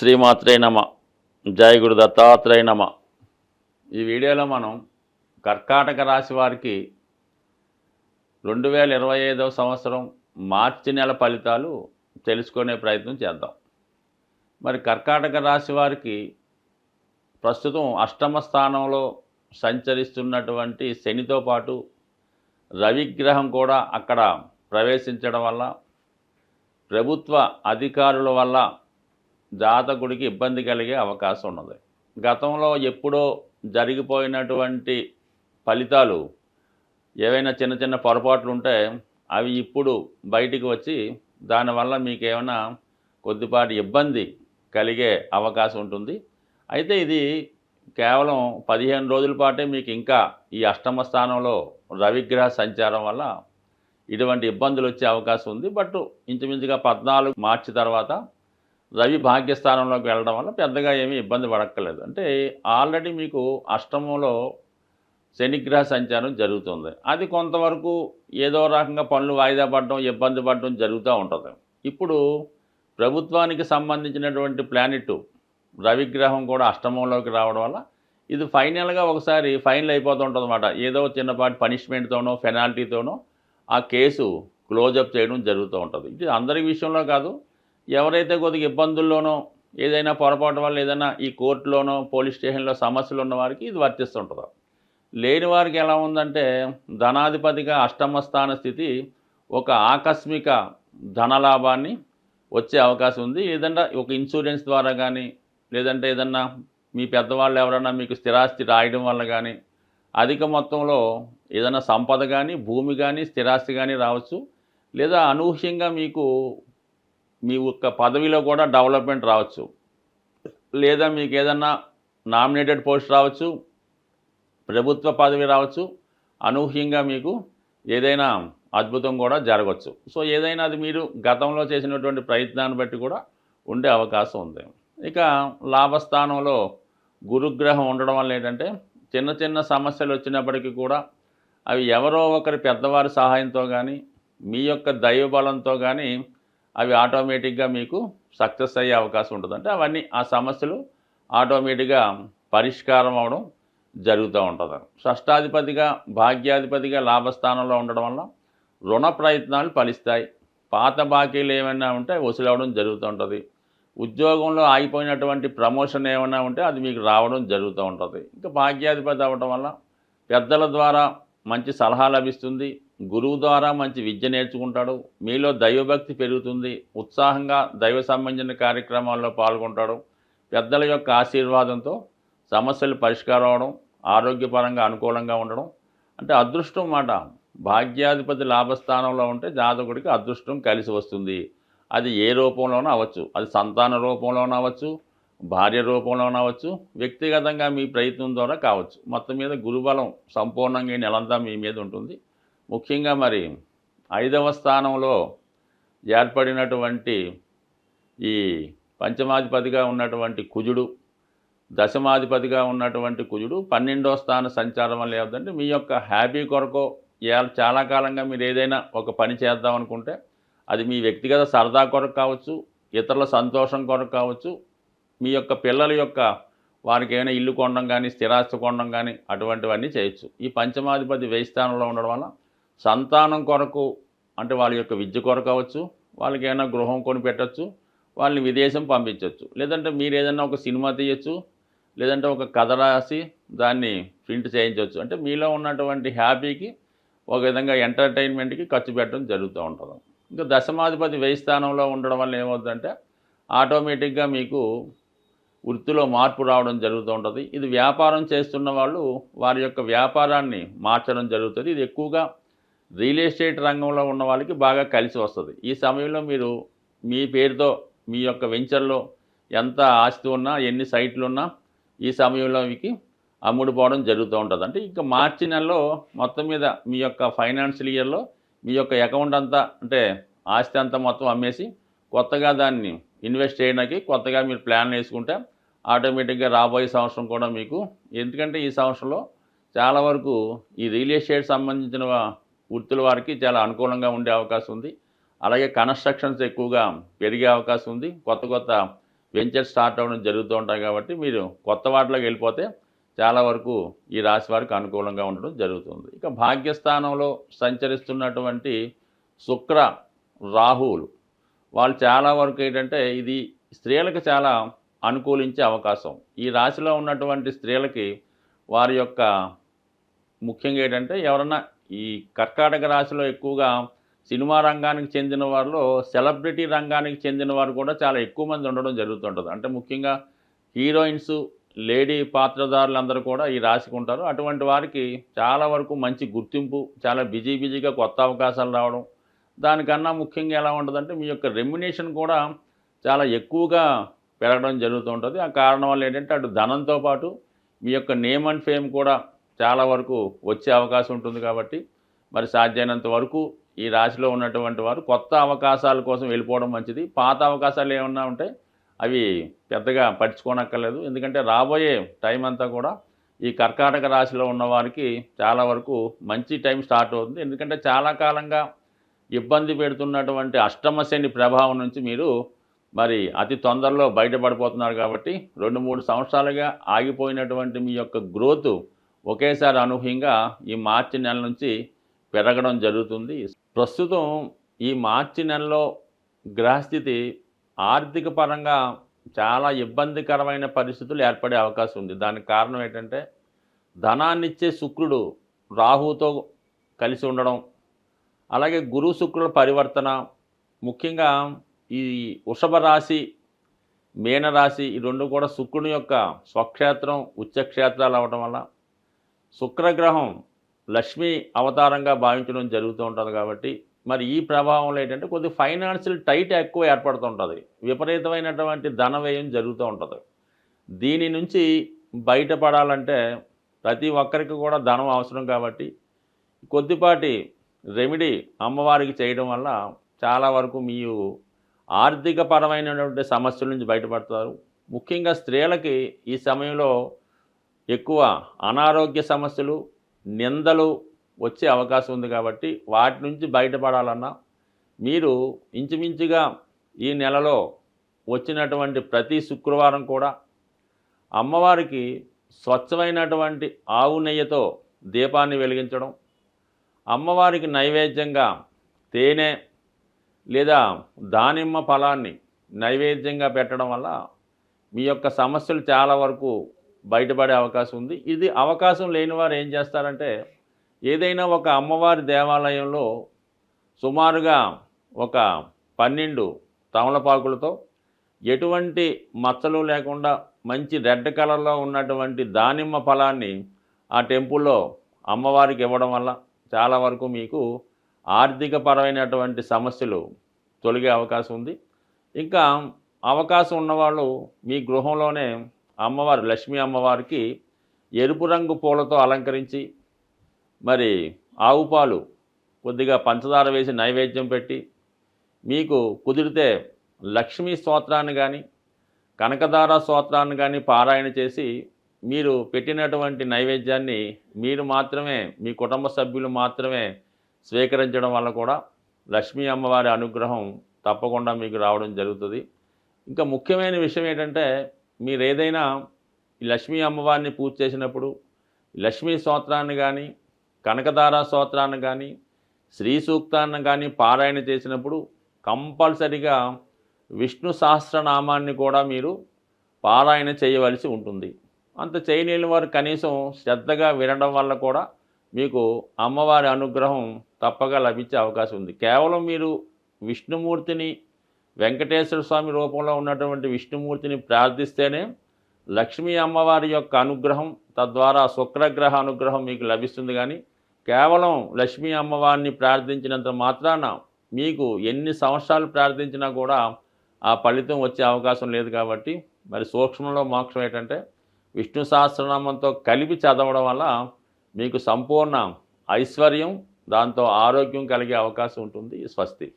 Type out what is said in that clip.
శ్రీమాత్రే నమ. జయ గురు దత్తాత్రేయ నమ. ఈ వీడియోలో మనం కర్కాటక రాశి వారికి రెండు వేల ఇరవై ఐదవ సంవత్సరం మార్చి నెల ఫలితాలు తెలుసుకునే ప్రయత్నం చేద్దాం. మరి కర్కాటక రాశి వారికి ప్రస్తుతం అష్టమ స్థానంలో సంచరిస్తున్నటువంటి శనితో పాటు రవిగ్రహం కూడా అక్కడ ప్రవేశించడం వల్ల ప్రభుత్వ అధికారుల వల్ల జాతకుడికి ఇబ్బంది కలిగే అవకాశం ఉన్నది. గతంలో ఎప్పుడో జరిగిపోయినటువంటి ఫలితాలు ఏవైనా చిన్న చిన్న పొరపాట్లు ఉంటే అవి ఇప్పుడు బయటికి వచ్చి దానివల్ల మీకు ఏమైనా కొద్దిపాటి ఇబ్బంది కలిగే అవకాశం ఉంటుంది. అయితే ఇది కేవలం పదిహేను రోజుల పాటే మీకు ఇంకా ఈ అష్టమ స్థానంలో రవిగ్రహ సంచారం వల్ల ఇటువంటి ఇబ్బందులు వచ్చే అవకాశం ఉంది. బట్ ఇంచుమించుగా పద్నాలుగు మార్చి తర్వాత రవి భాగ్యస్థానంలోకి వెళ్ళడం వల్ల పెద్దగా ఏమీ ఇబ్బంది పడక్కర్లేదు. అంటే ఆల్రెడీ మీకు అష్టమంలో శనిగ్రహ సంచారం జరుగుతుంది. అది కొంతవరకు ఏదో రకంగా పనులు వాయిదా పడడం ఇబ్బంది పడడం జరుగుతూ ఉంటుంది. ఇప్పుడు ప్రభుత్వానికి సంబంధించినటువంటి ప్లానెట్ రవిగ్రహం కూడా అష్టమంలోకి రావడం వల్ల ఇది ఫైనల్గా ఒకసారి ఫైనల్ అయిపోతుంటుంది అనమాట ఏదో చిన్నపాటి పనిష్మెంట్తోనో పెనాల్టీతోనో ఆ కేసు క్లోజప్ చేయడం జరుగుతూ ఉంటుంది. ఇది అందరి విషయంలో కాదు ఎవరైతే కొద్దిగా ఇబ్బందుల్లోనో ఏదైనా పొరపాటు వల్ల ఏదైనా ఈ కోర్టులోనో పోలీస్ స్టేషన్లో సమస్యలు ఉన్న వారికి ఇది వర్తిస్తుంటుంది. లేని వారికి ఎలా ఉందంటే ధనాధిపతిగా అష్టమ స్థాన స్థితి ఒక ఆకస్మిక ధనలాభాన్ని వచ్చే అవకాశం ఉంది. ఏదన్నా ఒక ఇన్సూరెన్స్ ద్వారా కానీ లేదంటే ఏదన్నా మీ పెద్దవాళ్ళు ఎవరైనా మీకు స్థిరాస్తి రాయడం వల్ల కానీ అధిక మొత్తంలో ఏదైనా సంపద కానీ భూమి కానీ స్థిరాస్తి కానీ రావచ్చు. లేదా అనూహ్యంగా మీకు మీ యొక్క పదవిలో కూడా డెవలప్మెంట్ రావచ్చు. లేదా మీకు ఏదన్నా నామినేటెడ్ పోస్ట్ రావచ్చు ప్రభుత్వ పదవి రావచ్చు అనూహ్యంగా మీకు ఏదైనా అద్భుతం కూడా జరగవచ్చు సో ఏదైనా అది మీరు గతంలో చేసినటువంటి ప్రయత్నాన్ని బట్టి కూడా ఉండే అవకాశం ఉంది. ఇక లాభస్థానంలో గురుగ్రహం ఉండడం వల్ల ఏంటంటే చిన్న చిన్న సమస్యలు వచ్చినప్పటికీ కూడా అవి ఎవరో ఒకరి పెద్దవారి సహాయంతో కానీ మీ యొక్క దైవబలంతో కానీ అవి ఆటోమేటిక్గా మీకు సక్సెస్ అయ్యే అవకాశం ఉంటుంది. అంటే అవన్నీ ఆ సమస్యలు ఆటోమేటిక్గా పరిష్కారం అవడం జరుగుతూ ఉంటుంది. షష్టాధిపతిగా భాగ్యాధిపతిగా లాభస్థానంలో ఉండడం వల్ల రుణ ప్రయత్నాలు ఫలిస్తాయి. పాత బాకీలు ఏమైనా ఉంటే వసూలవడం జరుగుతూ ఉంటుంది. ఉద్యోగంలో ఆగిపోయినటువంటి ప్రమోషన్ ఏమైనా ఉంటే అది మీకు రావడం జరుగుతూ ఉంటుంది. ఇంకా భాగ్యాధిపతి అవ్వడం వల్ల పెద్దల ద్వారా మంచి సలహా లభిస్తుంది. గురువు ద్వారా మంచి విద్య నేర్చుకుంటాడు. మీలో దైవభక్తి పెరుగుతుంది. ఉత్సాహంగా దైవ సంబంధించిన కార్యక్రమాల్లో పాల్గొంటాడు. పెద్దల యొక్క ఆశీర్వాదంతో సమస్యలు పరిష్కారం అవడం ఆరోగ్యపరంగా అనుకూలంగా ఉండడం. అంటే అదృష్టం మాట. భాగ్యాధిపతి లాభస్థానంలో ఉంటే జాతకుడికి అదృష్టం కలిసి వస్తుంది. అది ఏ రూపంలోనూ అవ్వచ్చు. అది సంతాన రూపంలోనూ అవ్వచ్చు భార్య రూపంలోనూ అవ్వచ్చు వ్యక్తిగతంగా మీ ప్రయత్నం ద్వారా కావచ్చు. మొత్తం మీద గురుబలం సంపూర్ణంగా నెలంతా మీ మీద ఉంటుంది. ముఖ్యంగా మరి ఐదవ స్థానంలో ఏర్పడినటువంటి ఈ పంచమాధిపతిగా ఉన్నటువంటి కుజుడు దశమాధిపతిగా ఉన్నటువంటి కుజుడు పన్నెండో స్థాన సంచారం వల్ల ఏదంటే మీ యొక్క హ్యాపీ కొరకు చాలా కాలంగా మీరు ఏదైనా ఒక పని చేద్దాం అనుకుంటే అది మీ వ్యక్తిగత సరదా కొరకు కావచ్చు ఇతరుల సంతోషం కొరకు కావచ్చు మీ యొక్క పిల్లల యొక్క వారికి ఏమైనా ఇల్లు కొనడం కానీ స్థిరాస్తి కొనడం కానీ అటువంటివన్నీ చేయొచ్చు. ఈ పంచమాధిపతి వేయి స్థానంలో ఉండడం వల్ల సంతానం కొరకు అంటే వాళ్ళ యొక్క విద్య కొరకు అవ్వచ్చు వాళ్ళకి ఏమైనా గృహం కొని పెట్టచ్చు వాళ్ళని విదేశం పంపించవచ్చు లేదంటే మీరు ఏదైనా ఒక సినిమా తీయచ్చు లేదంటే ఒక కథ రాసి దాన్ని ప్రింట్ చేయించవచ్చు అంటే మీలో ఉన్నటువంటి హ్యాపీకి ఒక విధంగా ఎంటర్టైన్మెంట్కి ఖర్చు పెట్టడం జరుగుతూ ఉంటుంది. ఇంకా దశమాధిపతి వెయ్యి స్థానంలో ఉండడం వల్ల ఏమవుతుందంటే ఆటోమేటిక్గా మీకు వృత్తిలో మార్పు రావడం జరుగుతూ ఉంటుంది. ఇది వ్యాపారం చేస్తున్న వాళ్ళు వారి యొక్క వ్యాపారాన్ని మార్చడం జరుగుతుంది. ఇది ఎక్కువగా రియల్ ఎస్టేట్ రంగంలో ఉన్న వాళ్ళకి బాగా కలిసి వస్తుంది. ఈ సమయంలో మీరు మీ పేరుతో మీ యొక్క వెంచర్లో ఎంత ఆస్తి ఉన్నా ఎన్ని సైట్లు ఉన్నా ఈ సమయంలో మీకు అమ్ముడుపోవడం జరుగుతూ ఉంటుంది. అంటే ఇంకా మార్చి నెలలో మొత్తం మీద మీ యొక్క ఫైనాన్షియల్ ఇయర్లో మీ యొక్క అకౌంట్ అంతా అంటే ఆస్తి అంతా మొత్తం అమ్మేసి కొత్తగా దాన్ని ఇన్వెస్ట్ చేయడానికి కొత్తగా మీరు ప్లాన్ వేసుకుంటే ఆటోమేటిక్గా రాబోయే సంవత్సరం కూడా మీకు ఎందుకంటే ఈ సంవత్సరంలో చాలా వరకు ఈ రియల్ ఎస్టేట్ సంబంధించిన వృత్తుల వారికి చాలా అనుకూలంగా ఉండే అవకాశం ఉంది. అలాగే కన్స్ట్రక్షన్స్ ఎక్కువగా పెరిగే అవకాశం ఉంది. కొత్త కొత్త వెంచర్ స్టార్ట్ అవ్వడం జరుగుతూ ఉంటాయి కాబట్టి మీరు కొత్త వాటిలోకి వెళ్ళిపోతే చాలా వరకు ఈ రాశి వారికి అనుకూలంగా ఉండడం జరుగుతుంది. ఇక భాగ్యస్థానంలో సంచరిస్తున్నటువంటి శుక్ర రాహువులు వాళ్ళు చాలా వరకు ఏంటంటే ఇది స్త్రీలకు చాలా అనుకూలించే అవకాశం. ఈ రాశిలో ఉన్నటువంటి స్త్రీలకి వారి యొక్క ముఖ్యంగా ఏంటంటే ఎవరన్నా ఈ కర్కాటక రాశిలో ఎక్కువగా సినిమా రంగానికి చెందిన వారిలో సెలబ్రిటీ రంగానికి చెందిన వారు కూడా చాలా ఎక్కువ మంది ఉండడం జరుగుతుంటుంది. అంటే ముఖ్యంగా హీరోయిన్స్ లేడీ పాత్రధారులందరూ కూడా ఈ రాశికి ఉంటారు. అటువంటి వారికి చాలా వరకు మంచి గుర్తింపు చాలా బిజీ బిజీగా కొత్త అవకాశాలు రావడం. దానికన్నా ముఖ్యంగా ఎలా ఉంటుందంటే మీ యొక్క రెమ్యునేషన్ కూడా చాలా ఎక్కువగా పెరగడం జరుగుతూ ఉంటుంది. ఆ కారణం వల్ల ఏంటంటే అటు ధనంతో పాటు మీ యొక్క నేమ్ అండ్ ఫేమ్ కూడా చాలా వరకు వచ్చే అవకాశం ఉంటుంది కాబట్టి మరి సాధ్యమైనంత వరకు ఈ రాశిలో ఉన్నటువంటి వారు కొత్త అవకాశాల కోసం వెళ్ళిపోవడం మంచిది. పాత అవకాశాలు ఏమన్నా ఉంటే అవి పెద్దగా పట్టించుకోనక్కర్లేదు. ఎందుకంటే రాబోయే టైం అంతా కూడా ఈ కర్కాటక రాశిలో ఉన్నవారికి చాలా వరకు మంచి టైం స్టార్ట్ అవుతుంది. ఎందుకంటే చాలా కాలంగా ఇబ్బంది పెడుతున్నటువంటి అష్టమశని ప్రభావం నుంచి మీరు మరి అతి తొందరలో బయటపడిపోతున్నారు కాబట్టి రెండు మూడు సంవత్సరాలుగా ఆగిపోయినటువంటి మీ యొక్క గ్రోత్ ఒకేసారి అనూహ్యంగా ఈ మార్చి నెల నుంచి పెరగడం జరుగుతుంది. ప్రస్తుతం ఈ మార్చి నెలలో గ్రహస్థితి ఆర్థిక పరంగా చాలా ఇబ్బందికరమైన పరిస్థితులు ఏర్పడే అవకాశం ఉంది. దానికి కారణం ఏంటంటే ధనాన్నిచ్చే శుక్రుడు రాహుతో కలిసి ఉండడం అలాగే గురు శుక్రుల పరివర్తన ముఖ్యంగా ఈ వృషభ రాశి మీనరాశి ఈ రెండు కూడా శుక్రుని యొక్క స్వక్షేత్రం ఉచ్చక్షేత్రాలు అవడం వల్ల శుక్రగ్రహం లక్ష్మీ అవతారంగా భావించడం జరుగుతూ ఉంటుంది కాబట్టి మరి ఈ ప్రభావంలో ఏంటంటే కొద్ది ఫైనాన్షియల్ టైట్ ఎక్కువ ఏర్పడుతుంటుంది విపరీతమైనటువంటి ధన వ్యయం జరుగుతూ ఉంటుంది. దీని నుంచి బయటపడాలంటే ప్రతి ఒక్కరికి కూడా ధనం అవసరం కాబట్టి కొద్దిపాటి రెమెడీ అమ్మవారికి చేయడం వల్ల చాలా వరకు మీరు ఆర్థిక పరమైనటువంటి సమస్యల నుంచి బయటపడతారు. ముఖ్యంగా స్త్రీలకి ఈ సమయంలో ఎక్కువ అనారోగ్య సమస్యలు నిందలు వచ్చే అవకాశం ఉంది కాబట్టి వాటి నుంచి బయటపడాలన్నా మీరు ఇంచుమించుగా ఈ నెలలో వచ్చినటువంటి ప్రతి శుక్రవారం కూడా అమ్మవారికి స్వచ్ఛమైనటువంటి ఆవు నెయ్యితో దీపాన్ని వెలిగించడం అమ్మవారికి నైవేద్యంగా తేనె లేదా దానిమ్మ ఫలాన్ని నైవేద్యంగా పెట్టడం వల్ల మీ యొక్క సమస్యలు చాలా వరకు బయటపడే అవకాశం ఉంది. ఇది అవకాశం లేని వారు ఏం చేస్తారంటే ఏదైనా ఒక అమ్మవారి దేవాలయంలో సుమారుగా ఒక పన్నెండు తమలపాకులతో ఎటువంటి మచ్చలు లేకుండా మంచి రెడ్ కలర్లో ఉన్నటువంటి దానిమ్మ ఫలాన్ని ఆ టెంపుల్లో అమ్మవారికి ఇవ్వడం వల్ల చాలా వరకు మీకు ఆర్థిక పరమైనటువంటి సమస్యలు తొలగే అవకాశం ఉంది. ఇంకా అవకాశం ఉన్నవాళ్ళు మీ గృహంలోనే అమ్మవారు లక్ష్మీ అమ్మవారికి ఎరుపు రంగు పూలతో అలంకరించి మరి ఆవు పాలు కొద్దిగా పంచదార వేసి నైవేద్యం పెట్టి మీకు కుదిరితే లక్ష్మీ స్తోత్రాన్ని కానీ కనకదార స్తోత్రాన్ని కానీ పారాయణ చేసి మీరు పెట్టినటువంటి నైవేద్యాన్ని మీరు మాత్రమే మీ కుటుంబ సభ్యులు మాత్రమే స్వీకరించడం వల్ల కూడా లక్ష్మీ అమ్మవారి అనుగ్రహం తప్పకుండా మీకు రావడం జరుగుతుంది. ఇంకా ముఖ్యమైన విషయం ఏంటంటే మీరు ఏదైనా లక్ష్మీ అమ్మవారిని పూజ చేసినప్పుడు లక్ష్మీ స్తోత్రాన్ని కానీ కనకదార స్తోత్రాన్ని కానీ శ్రీ సూక్తాన్ని కానీ పారాయణ చేసినప్పుడు కంపల్సరిగా విష్ణు సహస్రనామాన్ని కూడా మీరు పారాయణ చేయవలసి ఉంటుంది. అంత చేయలేని వారు కనీసం శ్రద్ధగా వినడం వల్ల కూడా మీకు అమ్మవారి అనుగ్రహం తప్పగా లభించే అవకాశం ఉంది. కేవలం మీరు విష్ణుమూర్తిని వెంకటేశ్వర స్వామి రూపంలో ఉన్నటువంటి విష్ణుమూర్తిని ప్రార్థిస్తేనే లక్ష్మీ అమ్మవారి యొక్క అనుగ్రహం తద్వారా శుక్రగ్రహ అనుగ్రహం మీకు లభిస్తుంది. కానీ కేవలం లక్ష్మీ అమ్మవారిని ప్రార్థించినంత మాత్రాన మీకు ఎన్ని సంవత్సరాలు ప్రార్థించినా కూడా ఆ ఫలితం వచ్చే అవకాశం లేదు కాబట్టి మరి సూక్ష్మంలో మోక్షం ఏంటంటే విష్ణు సహస్రనామంతో కలిపి చదవడం వల్ల మీకు సంపూర్ణ ఐశ్వర్యం దాంతో ఆరోగ్యం కలిగే అవకాశం ఉంటుంది. స్వస్తి.